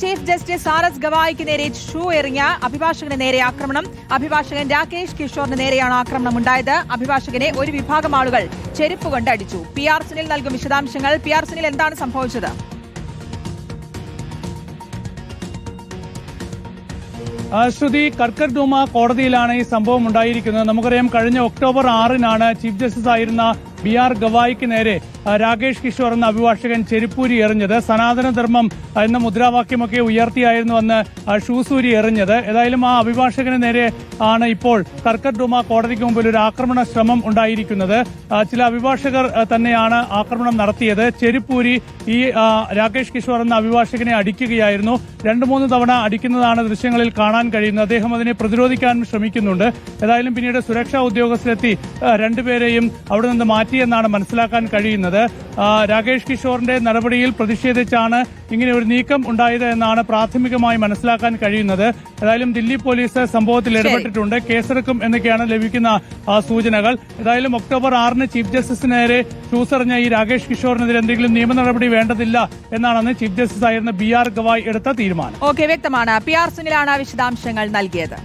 Chief justice R S ഗവായിക്ക് നേരെ shoe എറിഞ്ഞ അഭിഭാഷകന് നേരെ ആക്രമണം. അഭിഭാഷകൻ രാകേഷ് കിഷോറിന് നേരെയാണ് ആക്രമണം ഉണ്ടായത്. അഭിഭാഷകനെ ഒരു വിഭാഗം ആളുകൾ ചെരുപ്പ് കൊണ്ട് അടിച്ചു. പി ആർ സുനിൽ നൽകും വിശദാംശങ്ങൾ. പി ആർ സുനിൽ എന്താണ് സംഭവിച്ചത്? ശ്രുതി ശ്രുതി കർക്കർഡൂമ കോടതിയിലാണ് ഈ സംഭവം ഉണ്ടായിരിക്കുന്നത്. നമുക്കറിയാം കഴിഞ്ഞ ഒക്ടോബർ ആറിനാണ് ചീഫ് ജസ്റ്റിസ് ആയിരുന്ന ബി ആർ ഗവായിക്ക് നേരെ രാകേഷ് കിഷോർ എന്ന അഭിഭാഷകൻ ചെരുപ്പൂരി എറിഞ്ഞത്. സനാതനധർമ്മം എന്ന മുദ്രാവാക്യമൊക്കെ ഉയർത്തിയായിരുന്നു അന്ന് ഷൂസൂരി എറിഞ്ഞത്. ഏതായാലും ആ അഭിഭാഷകന് നേരെ ആണ് ഇപ്പോൾ കർക്കർഡുമ കോടതിക്ക് മുമ്പിൽ ഒരു ആക്രമണ ശ്രമം ഉണ്ടായിരിക്കുന്നത്. ചില അഭിഭാഷകർ തന്നെയാണ് ആക്രമണം നടത്തിയത്. ചെരുപ്പൂരി ഈ രാകേഷ് കിഷോർ എന്ന അഭിഭാഷകനെ അടിക്കുകയായിരുന്നു. രണ്ടു മൂന്ന് തവണ അടിക്കുന്നതാണ് ദൃശ്യങ്ങളിൽ കാണാൻ കഴിയുന്നത്. അദ്ദേഹം അതിനെ പ്രതിരോധിക്കാനും ശ്രമിക്കുന്നുണ്ട്. ഏതായാലും പിന്നീട് സുരക്ഷാ ഉദ്യോഗസ്ഥരെത്തി രണ്ടുപേരെയും അവിടെ നിന്ന് മാറ്റിയെന്നാണ് മനസ്സിലാക്കാൻ കഴിയുന്നത്. രാകേഷ് കിഷോറിന്റെ നടപടിയിൽ പ്രതിഷേധിച്ചാണ് ഇങ്ങനെ ഒരു നീക്കം ഉണ്ടായത് എന്നാണ് പ്രാഥമികമായി മനസ്സിലാക്കാൻ കഴിയുന്നത്. ഏതായാലും ദില്ലി പോലീസ് സംഭവത്തിൽ ഇടപെട്ടിട്ടുണ്ട്. കേസെടുക്കും എന്നൊക്കെയാണ് ലഭിക്കുന്ന സൂചനകൾ. ഏതായാലും ഒക്ടോബർ ആറിന് ചീഫ് ജസ്റ്റിസിന് നേരെ ഷൂസെറിഞ്ഞ ഈ രാകേഷ് കിഷോറിനെതിരെ എന്തെങ്കിലും നിയമ നടപടി വേണ്ടതില്ല എന്നാണെന്ന് ചീഫ് ജസ്റ്റിസ് ആയിരുന്ന ബി ആർ ഗവായ് എടുത്ത തീരുമാനം. ഓക്കെ വ്യക്തമാണ്. പി ആർ സുനിലാണ് വിശദാംശങ്ങൾ നൽകിയത്.